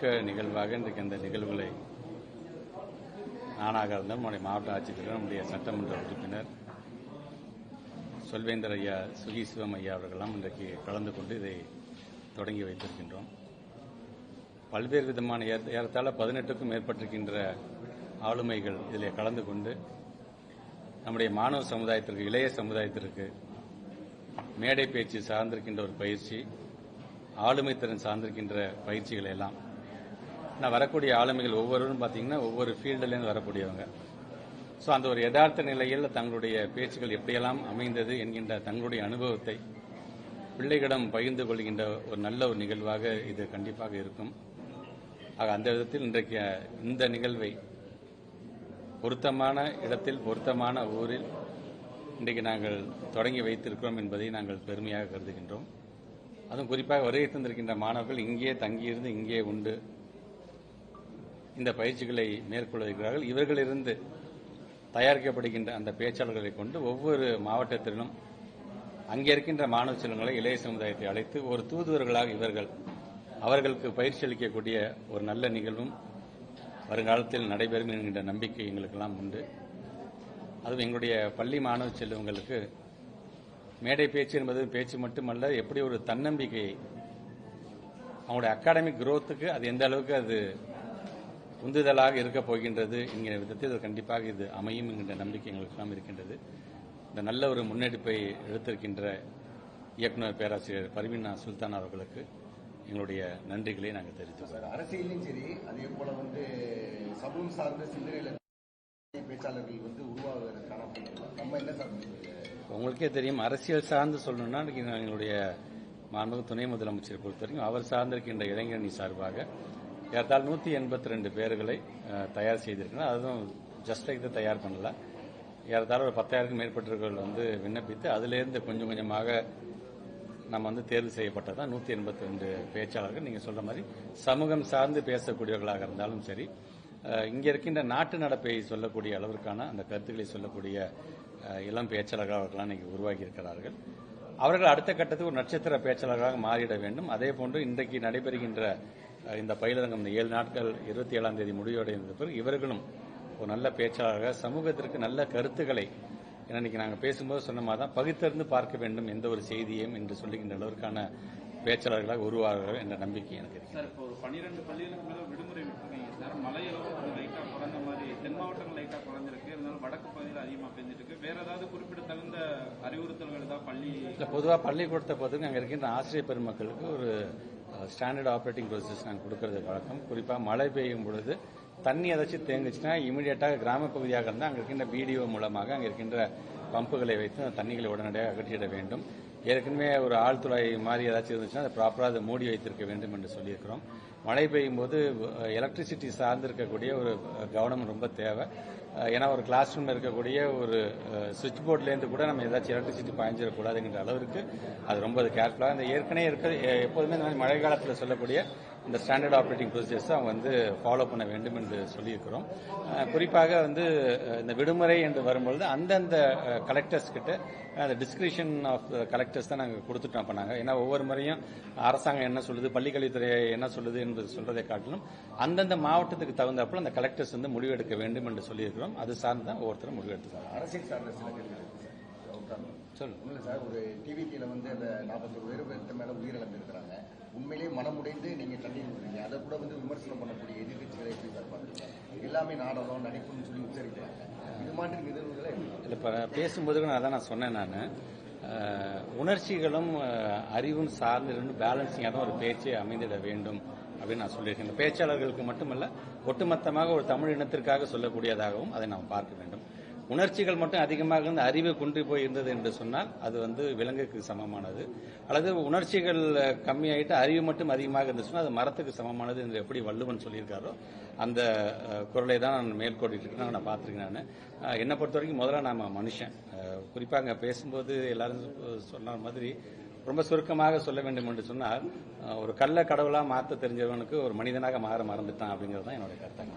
மிக்க நிகழ்வாக இன்றைக்கு அந்த நிகழ்வுகளை நானாக இருந்தால் நம்முடைய மாவட்ட ஆட்சித்தலைவர் நம்முடைய சட்டமன்ற உறுப்பினர் சொல்வேந்தர் ஐயா சுகி சிவம் ஐயா அவர்களெல்லாம் இன்றைக்கு கலந்து கொண்டு இதை தொடங்கி வைத்திருக்கின்றோம். பல்வேறு விதமான ஏறத்தாழ பதினெட்டுக்கும் மேற்பட்டிருக்கின்ற ஆளுமைகள் இதில் கலந்து கொண்டு நம்முடைய மாணவ சமுதாயத்திற்கு இளைய சமுதாயத்திற்கு மேடை பேச்சு சார்ந்திருக்கின்ற ஒரு பயிற்சி ஆளுமை திறன் சார்ந்திருக்கின்ற பயிற்சிகளை எல்லாம் நான் வரக்கூடிய ஆளுமைகள் ஒவ்வொருவரும் பார்த்தீங்கன்னா ஒவ்வொரு ஃபீல்டுலேருந்து வரக்கூடியவங்க. ஸோ அந்த ஒரு யதார்த்த நிலையில் தங்களுடைய பேச்சுகள் எப்படியெல்லாம் அமைந்தது என்கின்ற தங்களுடைய அனுபவத்தை பிள்ளைகளிடம் பகிர்ந்து கொள்கின்ற ஒரு நல்ல ஒரு நிகழ்வாக இது கண்டிப்பாக இருக்கும். ஆக அந்த விதத்தில் இன்றைக்கு இந்த நிகழ்வை பொருத்தமான இடத்தில் பொருத்தமான ஊரில் இன்றைக்கு நாங்கள் தொடங்கி வைத்திருக்கிறோம் என்பதை நாங்கள் பெருமையாக கருதுகின்றோம். அதுவும் குறிப்பாக வருகை தந்திருக்கின்ற மாணவர்கள் இங்கே தங்கியிருந்து இங்கே உண்டு. இந்த பயிற்சிகளை மேற்கொள்கிறார்கள். இவர்களிலிருந்து தயாரிக்கப்படுகின்ற அந்த பேச்சாளர்களை கொண்டு ஒவ்வொரு மாவட்டத்திலும் அங்கே இருக்கின்ற மாணவ செல்வங்களை இளைய சமுதாயத்தை அழைத்து ஒரு தூதுவர்களாக இவர்கள் அவர்களுக்கு பயிற்சி அளிக்கக்கூடிய ஒரு நல்ல நிகழ்வும் வருங்காலத்தில் நடைபெறும் என்கின்ற நம்பிக்கை எங்களுக்கெல்லாம் உண்டு. அதுவும் எங்களுடைய பள்ளி மாணவ செல்வங்களுக்கு மேடை பேச்சு என்பது பேச்சு மட்டுமல்ல எப்படி ஒரு தன்னம்பிக்கையை அவங்களுடைய அகாடமிக் குரோத்துக்கு அது எந்த அளவுக்கு அது உந்துதலாக இருக்கப் போகின்றது என்கிற விதத்தில் இது கண்டிப்பாக இது அமையும் என்கின்ற நம்பிக்கை எங்களுக்கெல்லாம் இருக்கின்றது. இந்த நல்ல ஒரு முன்னெடுப்பை எடுத்திருக்கின்ற இயக்குனர் பேராசிரியர் பர்வீனா சுல்தான் அவர்களுக்கு எங்களுடைய நன்றிகளை நாங்கள் தெரிவித்துக் சார் அரசியலையும் சரி அதே போல வந்து சமூகம் சார்ந்த சிந்தனையில பேச்சாளர்கள் வந்து உருவாகுவதற்கான? உங்களுக்கே தெரியும் அரசியல் சார்ந்து சொல்லணும்னா எங்களுடைய மாண்புமிகு துணை முதலமைச்சரை பொறுத்த வரைக்கும் அவர் சார்ந்திருக்கின்ற இளைஞரணி சார்பாக ஏறத்தால் நூற்றி எண்பத்தி ரெண்டு பேர்களை தயார் செய்திருக்கணும் அதுவும் ஜஸ்ட் லைக் தான் தயார் பண்ணல. ஏறத்தாழ ஒரு பத்தாயிரத்துக்கும் மேற்பட்டவர்கள் வந்து விண்ணப்பித்து அதுலேருந்து கொஞ்சம் கொஞ்சமாக நம்ம வந்து தேர்வு செய்யப்பட்டதான் நூற்றி எண்பத்தி ரெண்டு பேச்சாளர்கள். நீங்கள் சொல்ற மாதிரி சமூகம் சார்ந்து பேசக்கூடியவர்களாக இருந்தாலும் சரி இங்கே இங்க இருக்கின்ற நாட்டு நடப்பை சொல்லக்கூடிய அளவிற்கான அந்த கருத்துக்களை சொல்லக்கூடிய இளம் பேச்சாளர்களாக அவர்களாம் இன்னைக்கு உருவாகி இருக்கிறார்கள். அவர்கள் அடுத்த கட்டத்துக்கு ஒரு நட்சத்திர பேச்சாளர்களாக மாறிட வேண்டும். அதே போன்று இன்றைக்கு நடைபெறுகின்ற இந்த பயிலரங்கம் இந்த ஏழு நாட்கள் இருபத்தி ஏழாம் தேதி முடிவடைந்த பிறகு இவர்களும் ஒரு நல்ல பேச்சாளராக சமூகத்திற்கு நல்ல கருத்துக்களை இன்னைக்கு நாங்கள் பேசும்போது சொன்ன மாதிரி தான் பகுத்தறிந்து பார்க்க வேண்டும் எந்த ஒரு செய்தியையும் என்று சொல்லுகின்ற அளவிற்கான பேச்சாளர்களாக உருவாகிறார்கள் என்ற நம்பிக்கை எனக்கு இருக்கு சார் இப்போ ஒரு பன்னிரெண்டு பள்ளிகளுக்கு மேல விடுமுறை விட்டுருக்கீங்க. சார் மலையளவு கொஞ்சம் லைட்டா குறைந்த மாதிரி தென் மாவட்டங்கள் லைட்டா குறைஞ்சிருக்கு. இருந்தாலும் வடக்கு பகுதியில் அதிகமா பெஞ்சிட்டு இருக்கு. வேற ஏதாவது குறிப்பிடத்தகுந்த அறிவுறுத்தல்கள் ஏதாவது பள்ளி இல்லை பொதுவாக பள்ளிக்கூடத்தை பொறுத்தவரைக்கும் அங்கே இருக்கின்ற ஆசிரியர் பெருமக்களுக்கு ஒரு ஸ்டாண்டர்ட் ஆப்ரேட்டிங் ப்ரொசீஜர்ஸ் நாங்கள் கொடுக்கறது வழக்கம். குறிப்பாக மழை பெய்யும் பொழுது தண்ணி ஏதாச்சும் தேங்குச்சுன்னா இமீடியட்டாக கிராம பகுதியாக இருந்தால் அங்கே இருக்கின்ற பிடிஓ மூலமாக அங்கே இருக்கின்ற பம்புகளை வைத்து அந்த தண்ணிகளை உடனடியாக அகற்றிட வேண்டும். ஏற்கனவே ஒரு ஆழ்துளை மாதிரி ஏதாச்சும் இருந்துச்சுன்னா அதை ப்ராப்பராக அதை மூடி வைத்திருக்க வேண்டும் என்று சொல்லியிருக்கிறோம். மழை பெய்யும் போது எலக்ட்ரிசிட்டி சார்ந்து இருக்கக்கூடிய ஒரு கவனம் ரொம்ப தேவை. ஏன்னா ஒரு கிளாஸ் ரூம்ல இருக்கக்கூடிய ஒரு சுவிட்ச் போர்ட்லேருந்து கூட நம்ம ஏதாச்சும் எலக்ட்ரிசிட்டி பாய்ஞ்சிடக்கூடாதுங்கிற அளவுக்கு அது ரொம்ப கேர்ஃபுல்லாக இந்த ஏற்கனவே இருக்க எ- எப்போதுமே இந்த மாதிரி மழை காலத்தில் சொல்லக்கூடிய இந்த ஸ்டாண்டர்ட் ஆப்ரேட்டிங் ப்ரொசீஜர்ஸ் அவங்க வந்து ஃபாலோ பண்ண வேண்டும் என்று சொல்லியிருக்கிறோம் குறிப்பாக வந்து இந்த விடுமுறை என்று வரும்பொழுது அந்தந்த கலெக்டர்ஸ் கிட்ட அந்த டிஸ்கிரிப்ஷன் ஆஃப் கலெக்டர்ஸ் தான் நாங்கள் கொடுத்துட்டோம் நாங்கள் ஏன்னா ஒவ்வொரு முறையும் அரசாங்கம் என்ன சொல்லுது பள்ளிக்கல்வித்துறை என்ன சொல்லுது என்பது சொல்றதை காட்டிலும் அந்தந்த மாவட்டத்துக்கு தகுந்தாப்புல அந்த கலெக்டர்ஸ் வந்து முடிவெடுக்க வேண்டும் என்று சொல்லியிருக்கிறோம் அது சார்ந்து தான் ஒவ்வொருத்தரும் முடிவெடுத்துக்காங்க அரசியல் சார்ந்த சில. உட்காருங்க. சொல்லுங்க சார் ஒரு டிவிக்கில வந்து அந்த நாற்பத்தொரு பேர் மேல உண்மையிலேயே மனமுடைந்து நீங்க தண்ணீர் விடுறீங்க அதை கூட வந்து விமர்சனம் பண்ணக்கூடிய எதிர்கட்சிகளை எப்படி பார்ப்பாங்க? எல்லாமே நாடகம் நடிப்புன்னு சொல்லி உச்சரிக்கிறாங்க. இது மாதிரி நிகழ்வுகளை இல்லை இப்போ பேசும்போது நான் அதான் நான் சொன்னேன் நான். உணர்ச்சிகளும் அறிவும் சார்ந்து ரெண்டு பேலன்சிங்காக தான் ஒரு பேச்சை அமைந்திட வேண்டும் அப்படின்னு நான் சொல்லியிருக்கேன். இந்த பேச்சாளர்களுக்கு மட்டுமல்ல ஒட்டுமொத்தமாக ஒரு தமிழ் இனத்திற்காக சொல்லக்கூடியதாகவும் அதை நாம் பார்க்க வேண்டும். உணர்ச்சிகள் மட்டும் அதிகமாக இருந்து அறிவு குன்றி போய் இருந்தது என்று சொன்னால் அது வந்து விலங்குக்கு சமமானது. அல்லது உணர்ச்சிகள் கம்மியாயிட்டு அறிவு மட்டும் அதிகமாக இருந்துச்சுன்னா அது மரத்துக்கு சமமானது என்று எப்படி வள்ளுவன் சொல்லியிருக்காரோ அந்த குரலை தான் நான் மேற்கோடிட்டு நான் பார்த்துருக்கேன் நான். என்னை பொறுத்த வரைக்கும் முதல்ல நாம் மனுஷன். குறிப்பாக அங்கே பேசும்போது எல்லாரும் சொன்ன மாதிரி ரொம்ப சுருக்கமாக சொல்ல வேண்டும் என்று சொன்னால் ஒரு கள்ள கடவுளா மாற்ற தெரிஞ்சவனுக்கு ஒரு மனிதனாக மாற மறந்துட்டான் அப்படிங்கிறது தான் என்னுடைய கருத்தாங்க